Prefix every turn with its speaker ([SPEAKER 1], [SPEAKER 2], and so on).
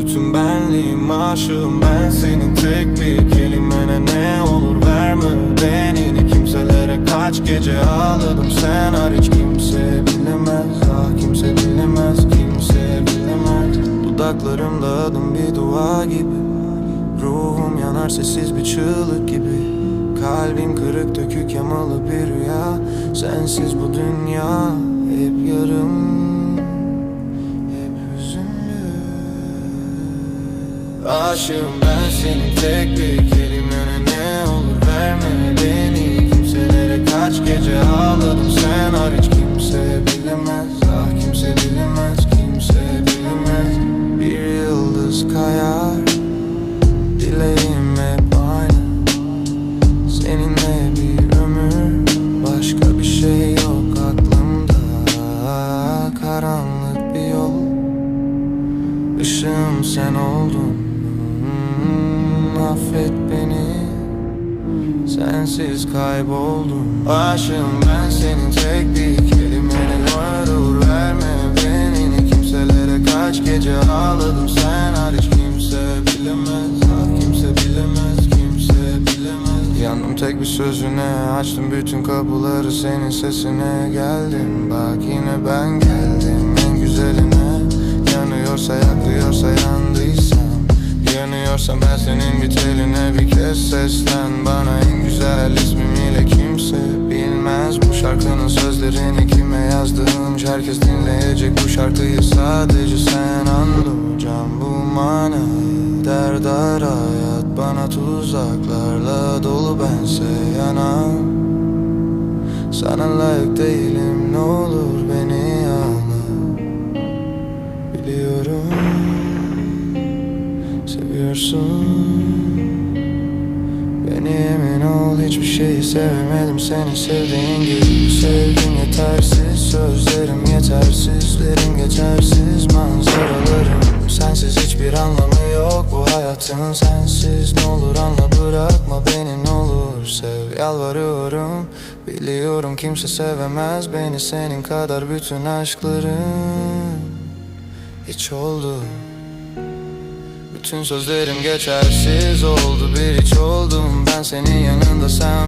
[SPEAKER 1] Bütün benliğim aşığım ben senin tek bir kelimene ne olur verme Benini kimselere kaç gece ağladım sen hariç kimse bilemez. Ah kimse bilemez kimse bilemez. Dudaklarımda adım bir dua gibi. Ruhum yanar sessiz bir çığlık gibi. Kalbim kırık dökük yamalı bir rüya. Sensiz bu dünya hep yarım Aşığım ben senin tek bir kelimene ne olur verme beni Kimselere kaç gece ağladım sen hariç kimse bilemez. Ah kimse bilemez kimse bilemez. Bir yıldız kayar Dileğim hep aynı. Seninle bir ömür Başka bir şey yok aklımda. Karanlık bir yol Işığım sen oldun Sensiz kayboldum. Aşığım ben senin tek bir kelimene. Ne olur verme Benini kimselere kaç gece ağladım. Sen hariç kimse bilemez. Ah kimse bilemez kimse bilemez. Yandım tek bir sözüne açtım bütün kapıları senin sesine. Geldim Bak yine ben geldim. En güzeline Yanıyorsa yaklıyorsa yandıysam. Yanıyorsam ben senin bir teline bir kez seslen. Bana en güzel ismimiyle kimse bilmez. Bu şarkının sözlerini kime yazdığım Herkes dinleyecek. Bu şarkıyı sadece sen anlayacağım bu manayı Derdar hayat bana tuzaklarla dolu. Bense yanan Sana layık değilim ne olur beni anla. Biliyorum Seviyorsun hiçbir şeyi sevemedim Seni sevdiğin gibi. Sevdim yetersiz Sözlerim yetersizlerim geçersiz Manzaralarım. Sensiz hiçbir anlamı yok bu hayatın Sensiz. Ne olur anla bırakma beni ne olur. Sev yalvarıyorum. Biliyorum kimse sevemez beni senin kadar bütün aşkların Hiç oldu bütün sözlerim geçersiz oldu bir hiç oldum. Ben senin yanında sen